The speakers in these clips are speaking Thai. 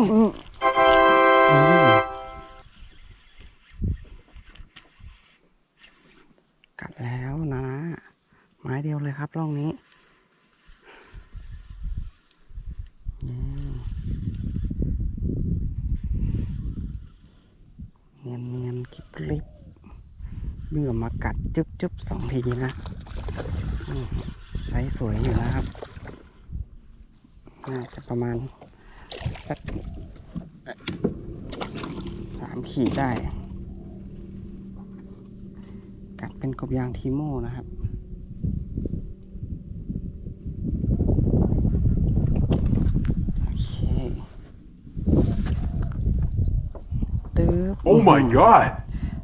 กัดแล้วนะนะไม้เดียวเลยครับร่องนี้นี่เนียนเนียนๆกริบกริบเบื่อมากัดจุ๊บจุ๊บสองทีนะอืมไซส์สวยอยู่นะครับ น่าจะประมาณ สักเอ่อสามขีดได้ กัดเป็นกบยางทีโม่นะครับโอเคตึ๊บ Oh my god!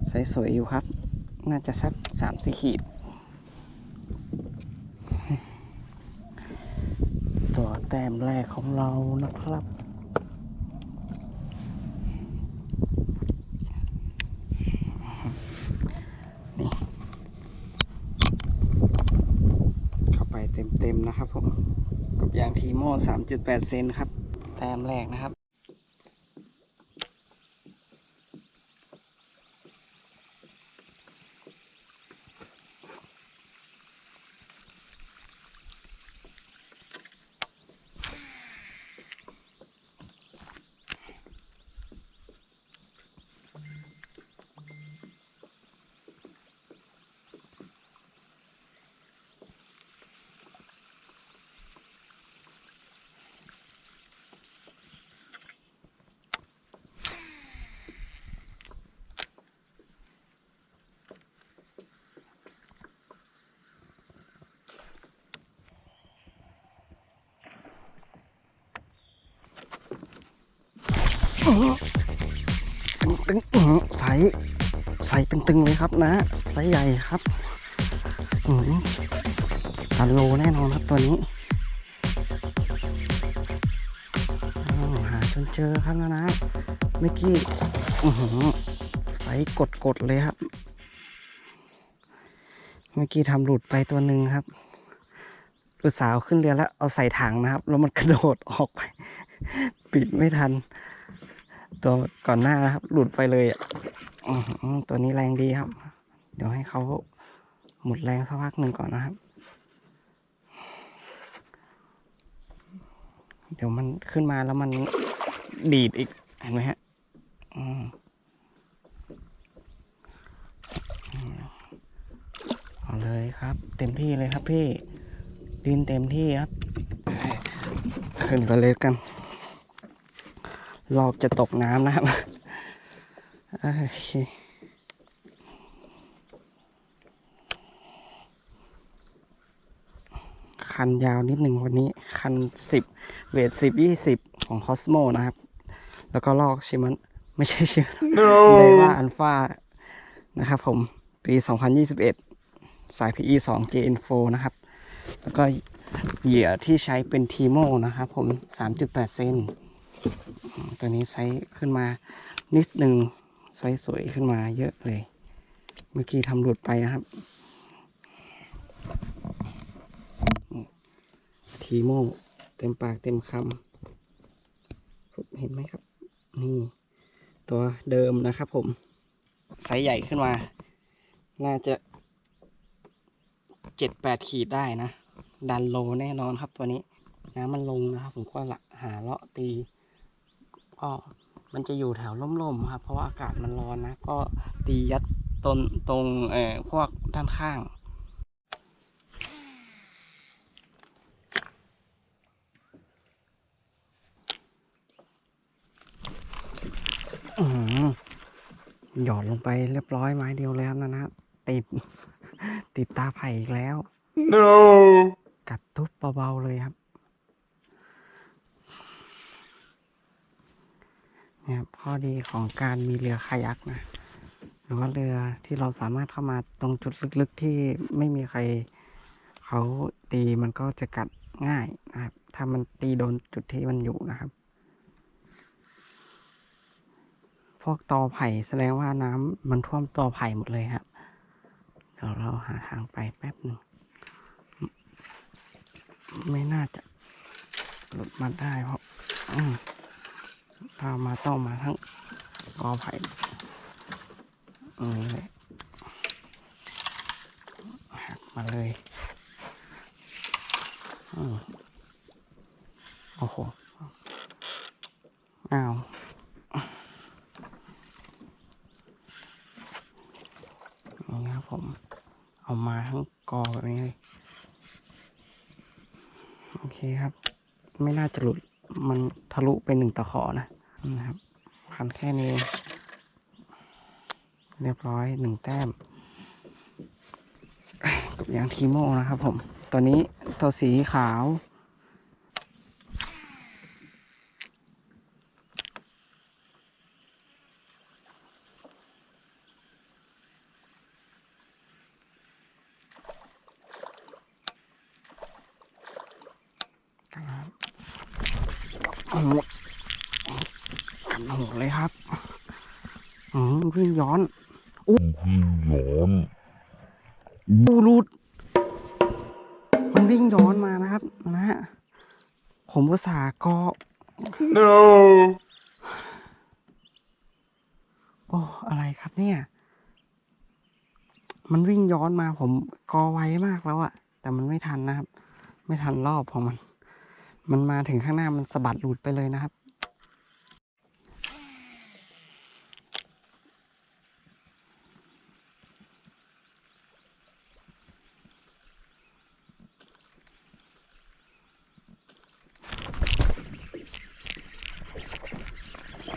ใสสวยอยู่ครับ น่าจะสักสามสี่ขีด ตัว แต้มแรกของเรานะครับ นี่ เข้าไปเต็มๆนะครับผม กับยางทีโม่3.8 เซนครับ แต้มแรกนะครับ ตึงใสใสตึงๆเลยครับนะไซส์ใหญ่ครับอืมตันโลแน่นอนครับตัวนี้หาจนเจอครับนะนะเมื่อกี้ใสกดกดๆเลยครับ เมื่อกี้ทำหลุดไปตัวหนึ่งครับลูกสาวขึ้นเรือแล้วเอาใส่ถังนะครับ แล้วมันกระโดดออกไป ปิดไม่ทัน ตัวก่อนหน้านะครับ หลุดไปเลยอะตัวนี้แรงดีครับ เดี๋ยวให้เขาหมดแรงสักพักหนึ่งก่อนนะครับ เดี๋ยวมันขึ้นมาแล้วมันดีดอีก เห็นไหมฮะอืมอืมเอาเลยครับ เต็มที่เลยครับพี่ดินเต็มที่ครับ ขึ้นไปเลยกัน ลอกจะตกน้ำนะครับ โอเคคันยาวนิดหนึ่งวันนี้ คันสิบเวทสิบยี่สิบของคอสโมนะครับ แล้วก็ลอกชิมันไม่ใช่ชิมันเดว่าอันฟานะครับผม ปี 2021 สาย PE 2 JN4 นะครับ แล้วก็เหยื่อที่ใช้เป็นทีโมนะครับผม 3.8 เซน ตัวนี้ไซส์ขึ้นมานิดหนึ่งไซส์สวยขึ้นมาเยอะเลย เมื่อกี้ทำหลุดไปนะครับ ทีโมเต็มปากเต็มคำเห็นไหมครับ นี่ ตัวเดิมนะครับผม ไซส์ใหญ่ขึ้นมา น่าจะเจ็ดแปดขีดได้นะ ดันโลแน่นอนครับตัวนี้ น้ำมันลงนะครับ ผมก็ละหาเลาะตี ก็มันจะอยู่แถวร่มๆครับ เพราะว่าอากาศมันร้อนนะ ก็ตียัดตนตรงเอ่อพวกด้านข้างอือหือหยอดลงไปเรียบร้อยไม้เดียวเลยครับนะนะติด ติดตาไผ่อีกแล้ว No! กัดทุบเบาๆเลยครับ นี่ยครับข้อดีของการมีเรือคายักนะหรือว่าเรือที่เราสามารถเข้ามาตรงจุดลึกๆที่ไม่มีใครเขาตีมันก็จะกัดง่ายนะครับ ถ้ามันตีโดนจุดที่มันอยู่นะครับ พวกตอไผ่แสดงว่าน้ำมันท่วมตอไผ่หมดเลยครับ เดี๋ยวเราหาทางไปแป๊บหนึ่งไม่น่าจะหลุดมาได้เพราะ อืมถ้ามาต้องมาทั้งกอไผ่ตรงนี้เลยหักมาเลยอโอ้โห อ้าวนี่ครับผม เอามาทั้งกอแบบนี้เลย โอเคครับ ไม่น่าจะหลุด มันทะลุไปหนึ่งตะขอนะนะครับพันแค่นี้ เรียบร้อยหนึ่งแต้ม กับยางทีโมนะครับผม ตัวนี้ตัวสีขาว โอ้โหกันหกเลยครับอืมวิ่งย้อนอู้ย้อนอู้รูดมันวิ่งย้อนมานะครับ นะฮะผมอุตส่าห์กอ No. โอ้อะไรครับเนี่ย มันวิ่งย้อนมาผมกอไวมากแล้วอะแต่มันไม่ทันนะครับ ไม่ทันรอบของมัน มันมาถึงข้างหน้ามันสะบัดหลุดไปเลยนะครับ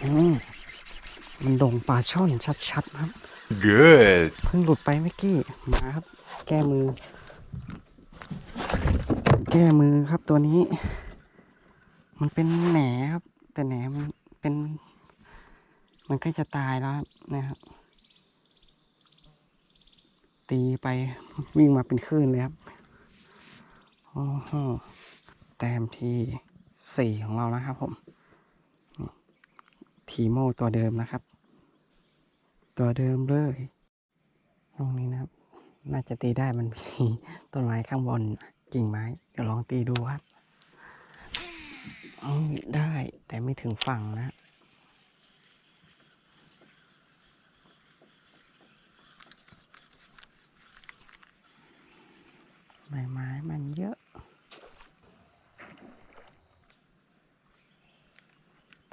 อืมมันดงปลาช่อนชัดๆนะครับ Good. เพิ่งหลุดไปเมื่อกี้ มาครับ แก้มือ แก้มือครับตัวนี้ มันเป็นแหนครับ แต่แหนมันเป็น มันกล้จะตายแล้วนะครับ ตีไปวิ่งมาเป็นคลื่นเลยครับโอ้โหแต้มที่สี่ของเรานะครับผมทีโมตัวเดิมนะครับ ตัวเดิมเลยตรงนี้นะครับ น่าจะตีได้มันมีต้นไม้ข้างบนกิ่งไม้ เดี๋ยวลองตีดูครับ เอาได้แต่ไม่ถึงฝั่งนะ ใบไม้มันเยอะ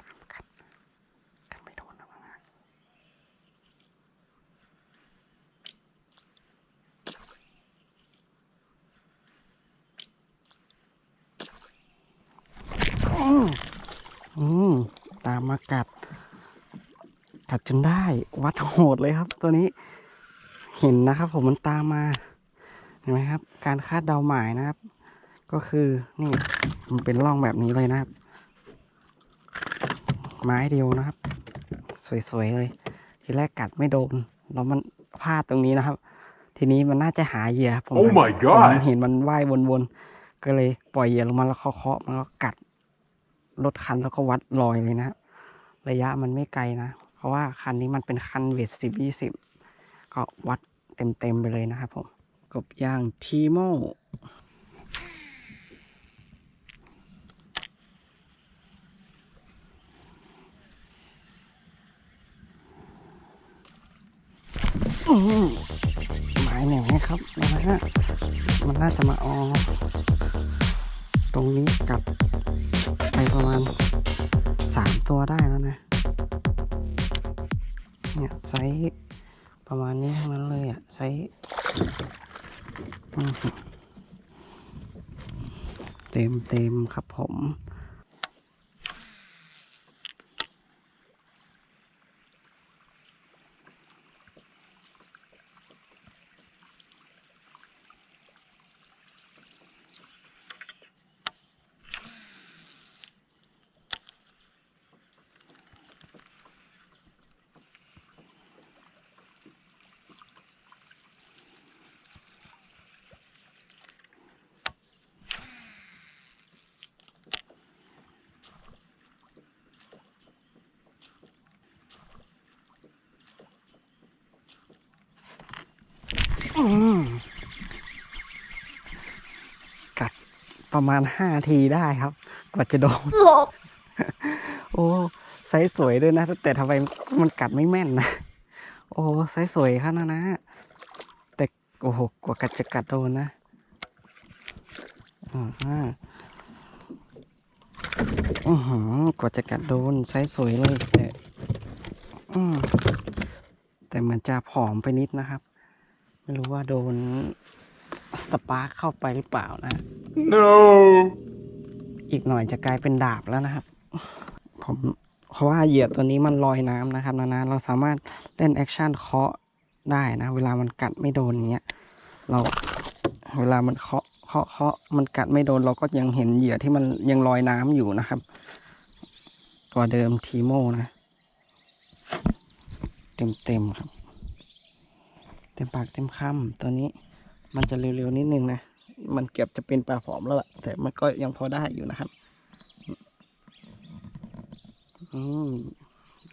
ตามกันกันไม่โดนนะวะ อืมอืม ตามมา กัด กัดจนได้วัดโหดเลยครับ ตัวนี้เห็นนะครับผมมันตามมาเห็นไหมครับ การคาดเดาหมายนะครับ ก็คือนี่มันเป็นร่องแบบนี้เลยนะครับ ไม้เดียวนะครับ สวยๆเลย ทีแรกกัดไม่โดนแล้วมันพลาดตรงนี้นะครับ ทีนี้มันน่าจะหาเหยื่อผม Oh my ผม god เห็นมันว่ายวนๆก็เลยปล่อยเหยื่อลงมาแล้วเคาะๆมันก็กัดรถคันแล้วก็วัดรอยเลยนะ ระยะมันไม่ไกลนะ เพราะว่าคันนี้มันเป็นคันเวทสิบยี่สิบก็วัดเต็มๆไปเลยนะครับผม กบย่างทีโมหมายแหน่ครับนะฮะ มันน่าจะมาออตรงนี้กับไปประมาณ สามตัวได้แล้วนะ เนี่ยไซส์ประมาณนี้ทั้งนั้นเลยอะไซส์เต็มเต็มครับผม กัดประมาณห้าทีได้ครับ กว่าจะโดน โอ้ไซส์สวยด้วยนะ แต่ทำไมมันกัดไม่แม่นนะ โอ้ไซส์สวยครับนะนะ แต่โอ้โหกว่ากัดจะกัดโดนนะอ่าฮะอือหือกว่าจะกัดโดนไซส์สวยเลยแต่อืมแต่มันจะผอมไปนิดนะครับ ไม่รู้ว่าโดนสปาร์คเข้าไปหรือเปล่านะ No! อีกหน่อยจะกลายเป็นดาบแล้วนะครับ ผมเพราะว่าเหยื่อตัวนี้มันลอยน้ำนะครับนะนะเราสามารถเล่นแอคชั่นเคาะได้นะ เวลามันกัดไม่โดนอย่างเงี้ย เราเวลามันเคาะเคาะเคาะมันกัดไม่โดนเราก็ยังเห็นเหยื่อที่มันยังลอยน้ำอยู่นะครับตัวเดิมทีโมนะ เต็มเต็มๆครับ เต็มปากเต็มคำตัวนี้มันจะเร็วๆนิดนึงนะ มันเกือบจะเป็นปลาผอมแล้วล่ะ แต่มันก็ยังพอได้อยู่นะครับ อืม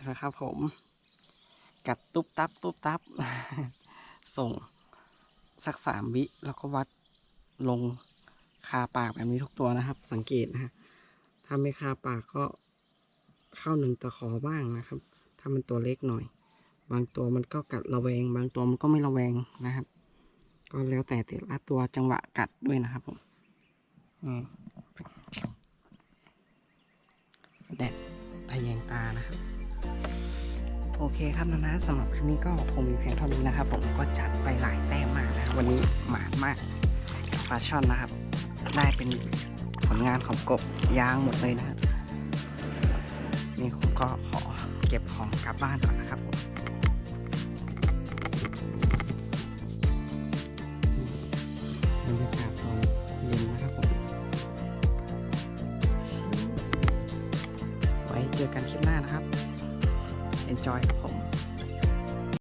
นะครับผม กัดตุ๊บตับตุ๊บตับ ส่งสักสามวิ แล้วก็วัดลงคาปากแบบนี้ทุกตัวนะครับ สังเกตนะฮะถ้าไม่คาปากก็เข้าหนึ่งตะขอบ้างนะครับ ถ้ามันตัวเล็กหน่อย บางตัวมันก็กัดระแวง บางตัวมันก็ไม่ระแวงนะครับ ก็แล้วแต่แต่ละตัวจังหวะกัดด้วยนะครับผมแดดพยงตานะครับ โอเคครับนะนะสำหรับคลิปนี้ก็คงมีเพียงเท่านี้นะครับ ผมก็จัดไปหลายแต้มมากนะวันนี้หมานมากปลาช่อนนะครับ ได้เป็นผลงานของกบยางหมดเลยนะครับนี่ผมก็ขอเก็บของกลับบ้านก่อนนะครับผม รยากาศตอนเย็นนะครับผม ไว้เจอกันคลิปหน้านะครับ Enjoy